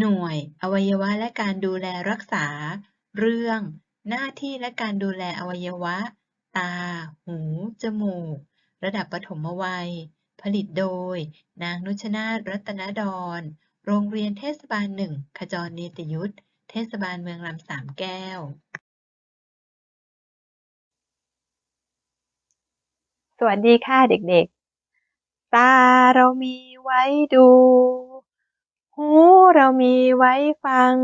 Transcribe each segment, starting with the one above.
หน่วย อวัยวะและการดูแลรักษา เรื่อง หน้าที่และการดูแลอวัยวะ ตา หู จมูก ระดับปฐมวัย ผลิตโดย นางนุชนาถรัตนดร โรงเรียนเทศบาลหนึ่ง ขจรเนตรยุทธ เทศบาลเมืองลำสามแก้ว สวัสดีค่ะเด็กๆ ตาเรามีไว้ดู เรามีไว้ฟัง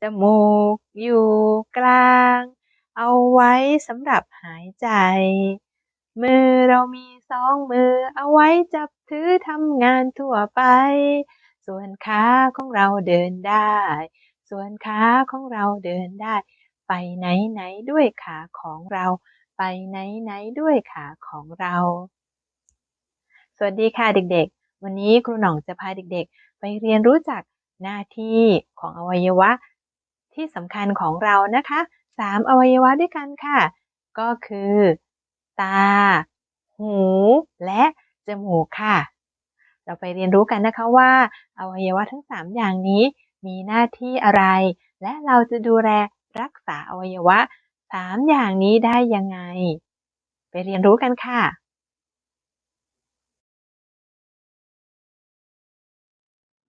จมูกอยู่กลาง เอาไว้สำหรับหายใจ มือเรามีสองมือเอาไว้จับถือทำงานทั่วไป ส่วนขาของเราเดินได้ ส่วนขาของเราเดินได้ ไปไหนไหนด้วยขาของเรา ไปไหนไหนด้วยขาของเรา สวัสดีค่ะเด็กๆ วันนี้ครูหน่องจะพาเด็กๆ ไปเรียนรู้จัก หน้าที่ของอวัยวะ ที่สำคัญของเรานะคะสามอวัยวะด้วยกันค่ะ ก็คือ ตา หู และจมูกค่ะ เราไปเรียนรู้กันนะคะว่า อวัยวะทั้ง 3 อย่างนี้ มีหน้าที่อะไร และเราจะดูแลรักษาอวัยวะ 3 อย่างนี้ได้ยังไง ไปเรียนรู้กันค่ะ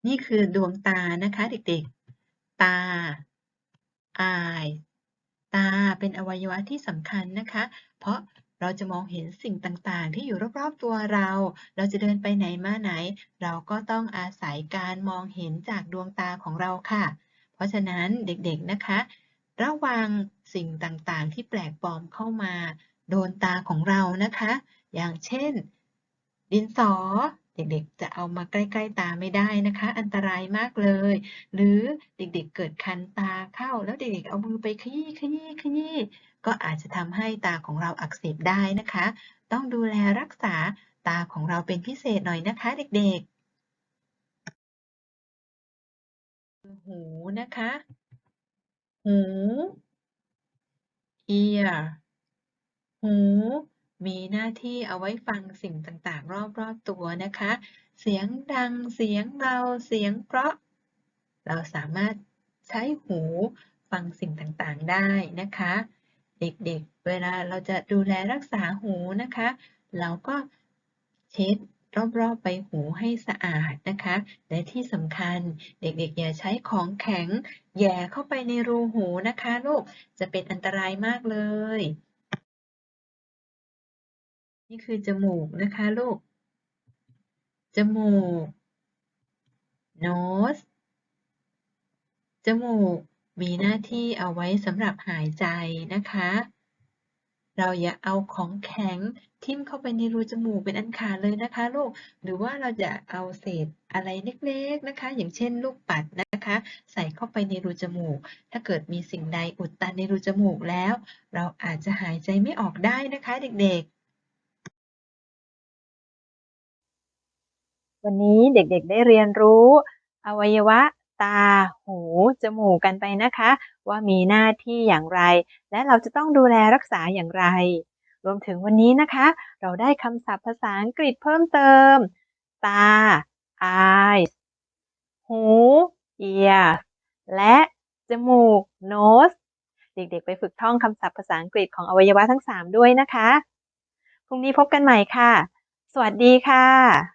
นี่คือดวงตานะคะเด็กๆ ตา eye ตาเป็นอวัยวะที่สำคัญนะคะ เพราะเราจะมองเห็นสิ่งต่างๆ ที่อยู่รอบๆตัวเรา เราจะเดินไปไหนมาไหน เราก็ต้องอาศัยการมองเห็นจากดวงตาของเราค่ะ เพราะฉะนั้นเด็กๆนะคะ ระวังสิ่งต่างๆ ที่แปลกปลอมเข้ามา โดนตาของเรานะคะ อย่างเช่น ดินสอ เด็กๆ จะเอามาใกล้ๆตาไม่ได้นะคะ อันตรายมากเลย หรือเด็กๆ เกิดคันตาเข้า แล้วเด็กๆ เอามือไปขยี้ขยี้ขยี้ก็อาจจะทำให้ตาของเราอักเสบได้นะคะ ต้องดูแลรักษาตาของเราเป็นพิเศษหน่อยนะคะ เด็กๆ หูนะคะ หู ear หู มีหน้าที่เอาไว้ฟังสิ่งต่างๆ รอบๆตัวนะคะ เสียงดัง เสียงเบา เสียงเพราะ เราสามารถใช้หูฟังสิ่งต่างๆ ได้นะคะ เด็กๆ เวลาเราจะดูแลรักษาหูนะคะ เราก็เช็ดรอบๆใบหูให้สะอาดนะคะ และที่สำคัญเด็กๆ อย่าใช้ของแข็งแย่เข้าไปในรูหูนะคะลูก จะเป็นอันตรายมากเลย นี่คือจมูกนะคะลูก จมูก nose จมูกมีหน้าที่เอาไว้สำหรับหายใจนะคะ เราอย่าเอาของแข็งทิ่มเข้าไปในรูจมูกเป็นอันขาดเลยนะคะลูก หรือว่าเราจะเอาเศษอะไรเล็กๆนะคะ อย่างเช่นลูกปัดนะคะ ใส่เข้าไปในรูจมูก ถ้าเกิดมีสิ่งใดอุดตันในรูจมูกแล้ว เราอาจจะหายใจไม่ออกได้นะคะเด็กๆ วันนี้เด็กๆได้เรียนรู้ อวัยวะ ตา หู จมูกกันไปนะคะ ว่ามีหน้าที่อย่างไร และเราจะต้องดูแลรักษาอย่างไร รวมถึงวันนี้นะคะ เราได้คำศัพท์ภาษาอังกฤษเพิ่มเติม ตา eyes หู ears และจมูก nose เด็กๆ ไปฝึกท่องคำศัพท์ภาษาอังกฤษของอวัยวะทั้ง 3 ด้วยนะคะ พรุ่งนี้พบกันใหม่ค่ะ สวัสดีค่ะ